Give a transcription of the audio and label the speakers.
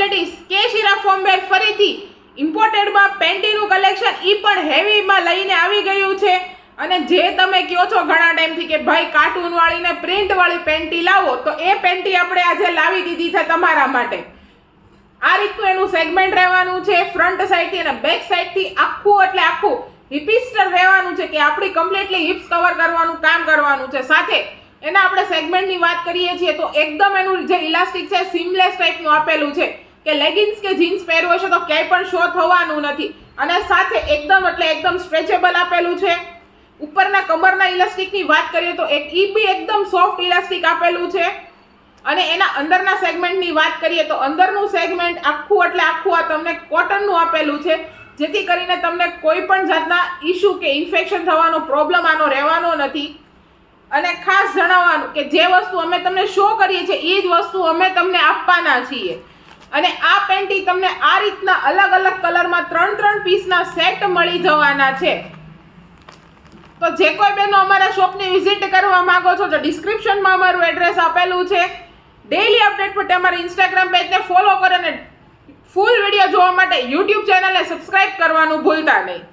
Speaker 1: Ladies કે શિરા ફોર્મવેર ફરીથી ઇમ્પોર્ટેડમાં પેન્ટીનું કલેક્શન એ પણ હેવીમાં લઈને આવી ગયું છે. અને જે તમે કહો છો ઘણા ટાઈમથી કે ભાઈ કાર્ટૂન પ્રિન્ટવાળી પ્રિન્ટ વાળી પેન્ટી લાવો, તો એ પેન્ટી આપણે આજે લાવી દીધી છે તમારા માટે. આ રીતનું એનું સેગમેન્ટ રહેવાનું છે ફ્રન્ટ સાઈડથી અને બેક સાઈડથી આખું એટલે આખું હિપિસ્ટર રહેવાનું છે કે આપણી કમ્પ્લીટલી હિપ્સ કવર કરવાનું, કામ કરવાનું છે. સાથે એના આપણે સેગમેન્ટની વાત કરીએ છીએ તો એકદમ એનું જે ઇલાસ્ટિક છે સિમલેસ ટાઈપનું આપેલું છે. કે લેગિન્સ કે જીન્સ પહેરવું હશે તો ક્યાંય પણ શો થવાનું નથી. અને સાથે એકદમ એટલે એકદમ સ્ટ્રેચેબલ આપેલું છે. ઉપરના કમરના ઇલાસ્ટિકની વાત કરીએ તો એક ઈ બી એકદમ સોફ્ટ ઇલાસ્ટિક આપેલું છે. અને એના અંદરના સેગમેન્ટની વાત કરીએ તો અંદરનું સેગમેન્ટ આખું એટલે આખું આ તમને કોટનનું આપેલું છે. જેથી કરીને તમને કોઈ પણ જાતના ઇશ્યુ કે ઇન્ફેક્શન થવાનો પ્રોબ્લેમ આનો રહેવાનો નથી. અને ખાસ જણાવવાનું કે જે વસ્તુ અમે તમને શો કરીએ છીએ એ જ વસ્તુ અમે તમને આપવાના છીએ. અને આ પેન્ટી તમને આ રીતના અલગ અલગ કલરમાં ત્રણ ત્રણ પીસના સેટ મળી જવાના છે. તો જે કોઈ બહેનો અમારા શોપની વિઝિટ કરવા માંગો છો, તો ડિસ્ક્રિપ્શનમાં અમારું એડ્રેસ આપેલું છે. ડેઈલી અપડેટ માટે અમારી ઇન્સ્ટાગ્રામ પેજને ફોલો કરો અને ફૂલ વીડિયો જોવા માટે યુટ્યુબ ચેનલને સબસ્ક્રાઇબ કરવાનું ભૂલતા નહીં.